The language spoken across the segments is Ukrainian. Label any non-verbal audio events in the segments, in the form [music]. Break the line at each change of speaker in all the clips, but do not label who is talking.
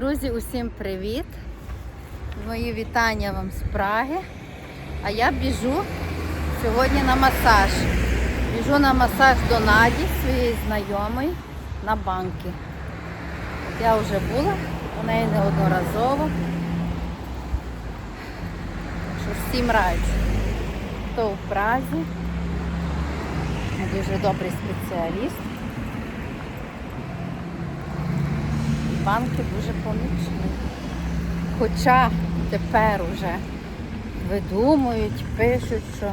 Друзі, усім привіт! Мої вітання вам з Праги. А я біжу сьогодні на масаж. Біжу на масаж до Наді, своєї знайомої, на банки. Я вже була у неї неодноразово. Що всім раджу. Хто в Празі, дуже добрий спеціаліст. Банки дуже помічні. Хоча тепер уже видумують, пишуть, що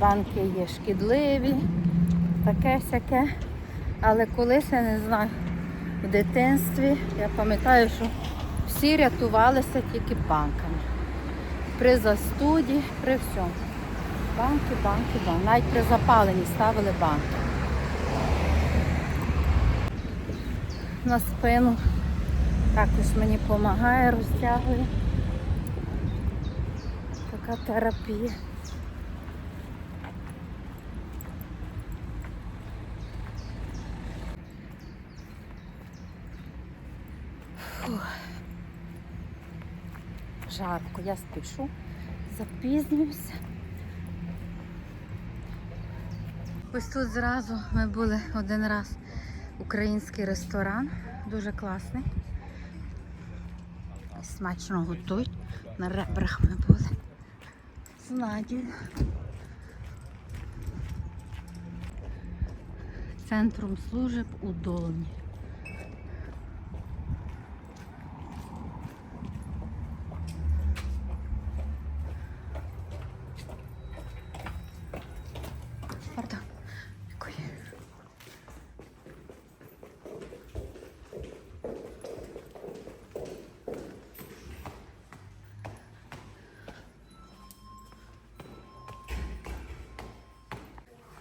банки є шкідливі, таке сяке. Але колись я не знаю, в дитинстві я пам'ятаю, що всі рятувалися тільки банками. При застуді, при всьому. Банки, банки, банки. Навіть при запаленні ставили банки. На спину також мені допомагає, розтягує. Така терапія. Жарко, я спішу, запізнююся. Ось тут зразу ми були один раз український ресторан, дуже класний. Смачно готують. На ребрах ми були. Надією. Центром служб у Долні.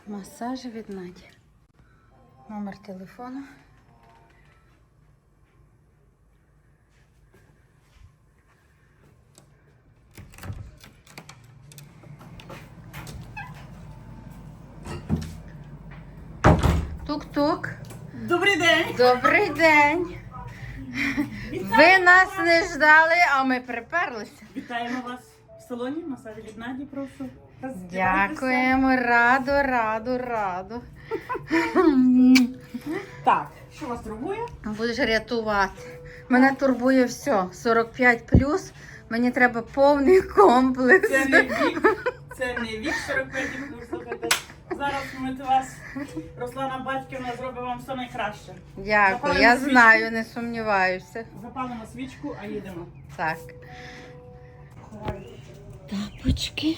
Масажі від Наді. Номер телефону. Тук-тук.
Добрий день!
Добрий день. Ви нас не ждали, а ми приперлися.
Вітаємо вас в салоні. Масажі від Наді, прошу.
Дякуємо, раду, раду, раду. [laughs]
Так, що вас турбує?
Будеш рятувати. Мене турбує все. 45 Мені треба повний комплекс.
Це не вік, це не вік 45 років, слухайте. Зараз ми до вас, Руслана Батьківна, зробить вам все найкраще.
Дякую, я знаю, не сумніваюся.
Запалимо свічку, а їдемо.
Так. Тапочки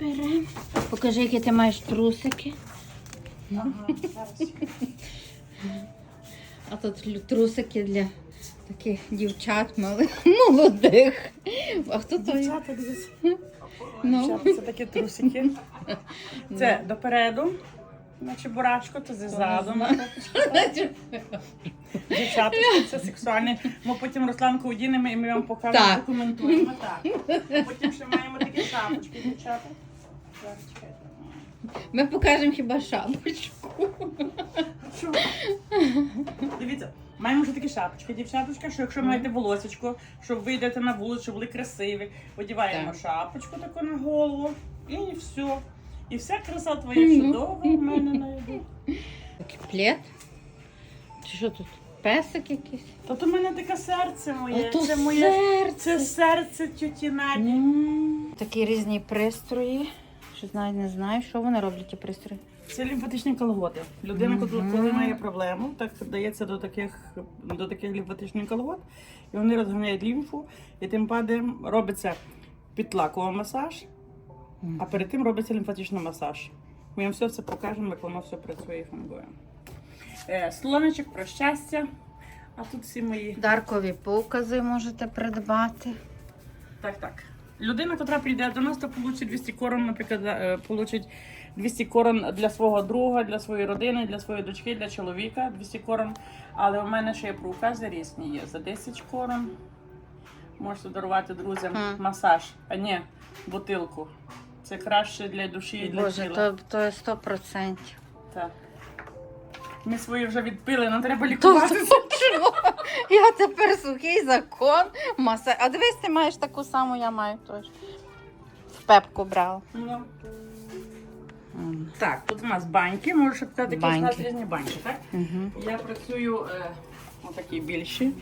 беремо. Покажи, які ти маєш трусики.
Ага, зараз.
А тут трусики для таких дівчат малих, молодих. А хто то?
Дівчата, дивіться.
Ну.
Це такі трусики. [laughs] Це допереду. Наче бурачко, то ззаду. Дівчаточки, це сексуальне. Ми потім Русланку одінемо і ми вам покажемо, документуємо. Так. Потім ще маємо такі шапочки, дівчата.
Ми покажемо хіба шапочку.
Що? Дивіться, маємо вже такі шапочки, дівчаточка, що якщо маєте волосечко, щоб ви йдете на вулицю, щоб були красиві, одіваємо
Так.
шапочку таку на голову і все. І вся краса твоя чудова в мене найду.
Такий плед. Чи що тут? Песик якийсь?
Тут у мене таке серце моє.
Ото
це моє
серце.
це серце тюті Наді.
М, Такі різні пристрої. Що навіть не знаю, що вони роблять ті пристрої.
Це лімфатичні колготи. Людина, коли- коли має проблему, так дається до таких до таких лімфатичних колгот, і вони розганяють лімфу, і тим паде робиться підлаковий масаж, а перед тим робиться лімфатичний масаж. Ми вам все це покажемо, як воно все працює і фунгує. Е, слонечок про щастя. А тут всі мої.
Даркові покази можете придбати.
Так, так. Людина, яка прийде до нас, то получить 200 корон, наприклад, е, получить 200 корон для свого друга, для своєї родини, для своєї дочки, для чоловіка 200 корон. Але у мене ще є прокази різні є. За 10 корон можете дарувати друзям
Мгм.
масаж, а не бутилку. Це краще для душі і для
Боже,
тіла.
то, то є 100%.
Так. Ми свої вже відпили, нам треба лікуватися.
Я тепер сухий закон. Маса. А дивись, ти маєш таку саму, я маю теж. В пепку брала.
Ну. Так, тут у нас баньки, можеш сказати, які у нас
Баньки.
різні баньки, так?
Угу.
Я працюю е, отакі більші,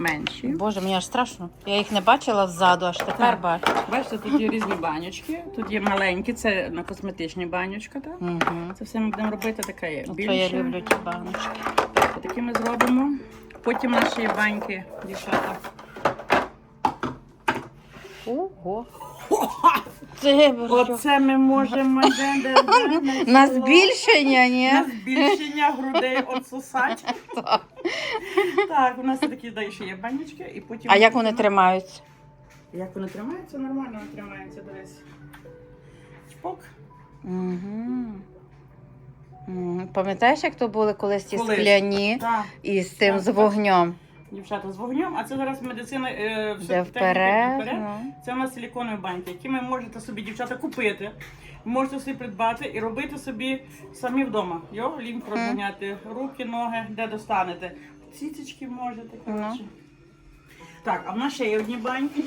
менші.
Боже, мені аж страшно. Я їх не бачила ззаду, аж тепер
Так.
бачу.
Бачите, тут є різні банючки, тут є маленькі, це на косметичні банючка, так?
Угу.
Це все ми будемо робити, є
То я люблю ті баночки.
Так, такі ми зробимо. Потім наші баньки, дівчата.
Ого. Це
Оце ми можемо де- де- де- [laughs]
на збільшення, ні?
на збільшення грудей отсосати. [laughs]
Так.
Так, у нас такі да, ще є банічки, і потім.
А як вони тримаються?
Як вони тримаються? Нормально вони тримаються, дивись. Чпок.
Угу. Пам'ятаєш, як то були колись ті
Колись.
скляні
Так,
і з тим
Так,
з
так.
вогнем?
дівчата з вогнем, а це зараз медицина е, все
Де
техніка
вперед?
вперед.
Ну.
Це у нас силіконові баньки, які ви можете собі, дівчата, купити. Можете собі придбати і робити собі самі вдома. Йо, лінк розганяти, руки, ноги, де достанете. Цицечки можете, коротше. Так, а в нас ще є одні баньки,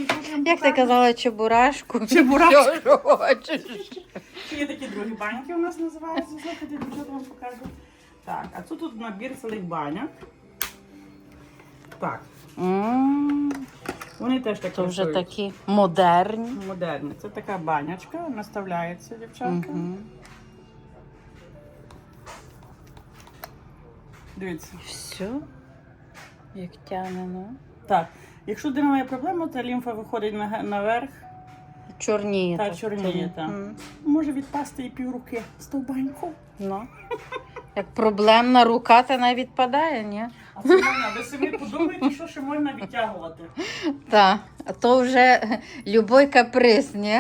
Як ти казала, чебурашку?
Чебурашку. [laughs]
Все, що хочеш.
Ще є такі другі баньки у нас називаються. Слухайте, дівчата вам покажу. Так, а тут тут набір цілих баняк. Так,
М,
вони теж так
То вже такі модерні.
Модерні. Це така банячка, наставляється, дівчатка.
Угу.
Дивіться.
Все. Як тяне, ну.
Так, якщо людина має проблему, то лімфа виходить на, наверх,
Чорніє.
Та,
так,
чорніє,
то-
та. Може відпасти і півруки з ту баньку.
Ну. Як проблемна рука, то навіть відпадає, ні?
А це можна, ви собі подумайте, що ще можна відтягувати.
Так. А то вже любой каприз, ні?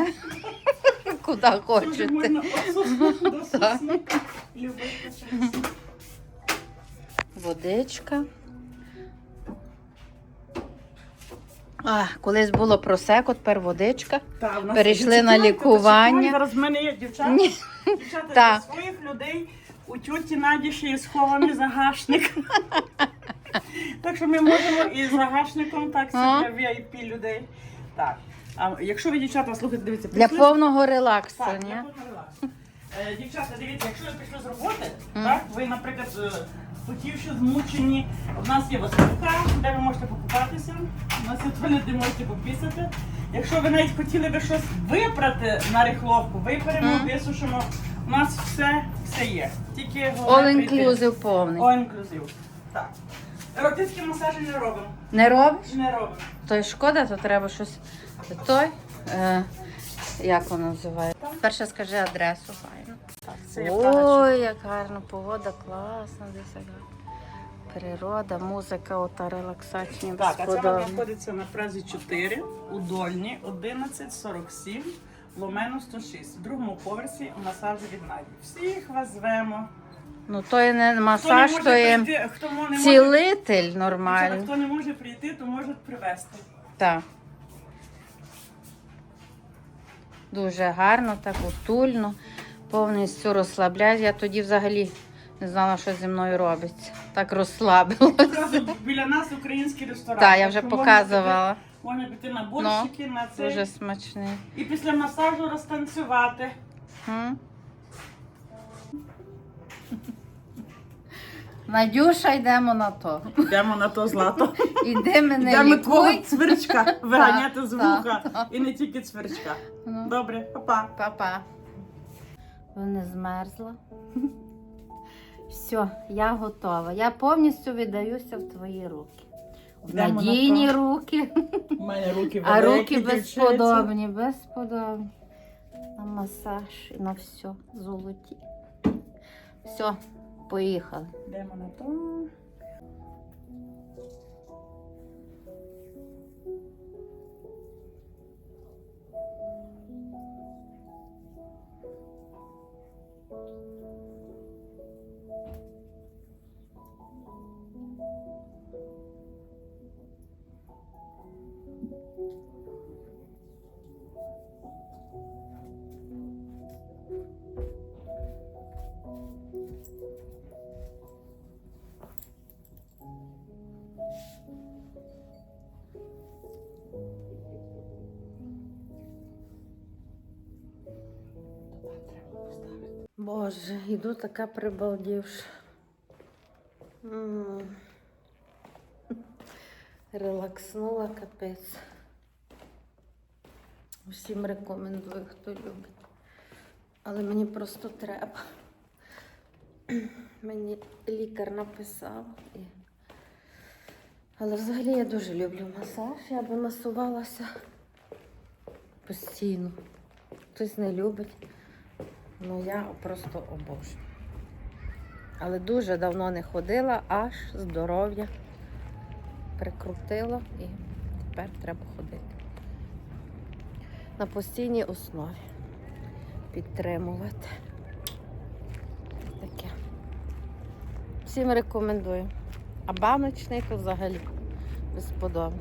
Куди
Це вже
хочете.
можна отсуснути до сосни. Любити щось.
Водичка. А, колись було просеко, тепер водичка.
Та, в нас
Перейшли на лікування.
та Зараз в мене є дівчата.
Ні.
Дівчата, своїх людей у тьоті Наді ще є схований загашник. Так що ми можемо і з загашником, так,
А.
для VIP людей. Так. А якщо ви, дівчата, слухайте, дивіться,
Для
прийшли-
повного релаксу,
Так,
ні?
для повного релаксу. Е, Дівчата, дивіться, якщо ви прийшли з роботи, так, ви, наприклад, е, потівши, змучені, у нас є висновка, де ви можете покупатися, у нас є туалет, де можете попісати. Якщо ви навіть хотіли би щось випрати на рихловку, виперемо, висушимо, у нас все, все є. Тільки
All
головне прийти.
inclusive повний.
All inclusive. Так. Еротичні масажі не робимо.
Не робиш?
Не робимо.
То й шкода, то треба щось. Той. Е, як воно називає? Перше скажи адресу. файно.
Так, це є.
Ой, як гарно, погода класна, десь. Природа, музика, ота релаксація
Так, а це вона знаходиться на фразі 4 у Дольні 1147 Ломено 106. В другому поверсі у масажі від Наді. Всіх вас звемо.
Ну то і не
Хто не
масаж,
може
то є
прийти, хто мо- не може,
цілитель
Дівчата,
нормальний.
хто не може прийти, то можуть привезти.
Так. Дуже гарно, так утульно, повністю розслабляє. Я тоді взагалі не знала, що зі мною робиться. Так розслабилася.
Одразу біля нас український ресторан.
Так, я вже
що
показувала.
Можна піти, можна піти на борщики, на цей.
Дуже смачний.
І після масажу розтанцювати.
М? Надюша, йдемо на то.
Йдемо на то злато.
Іди мене
Йдемо твого цвірчка виганяти з вуха. І не тільки цвірчка.
Ну.
Добре, па-па.
Папа. Ви не змерзла. Все, я готова. Я повністю віддаюся в твої руки. В
Йдемо на
надійні
то.
руки,
У мене руки
а
великі,
руки
дівчиці.
безподобні, безподобні. На масаж і на все золоті. Все, поїхали.
Йдемо на то.
Боже, іду така прибалдівша. Релакснула капець. Всім рекомендую, хто любить. Але мені просто треба. Мені лікар написав. Але взагалі я дуже люблю масаж. Я би масувалася постійно. Хтось не любить. Ну я просто обожнюю. Але дуже давно не ходила, аж здоров'я прикрутило і тепер треба ходити. На постійній основі підтримувати. Таке. Всім рекомендую. А баночний то взагалі безподобно.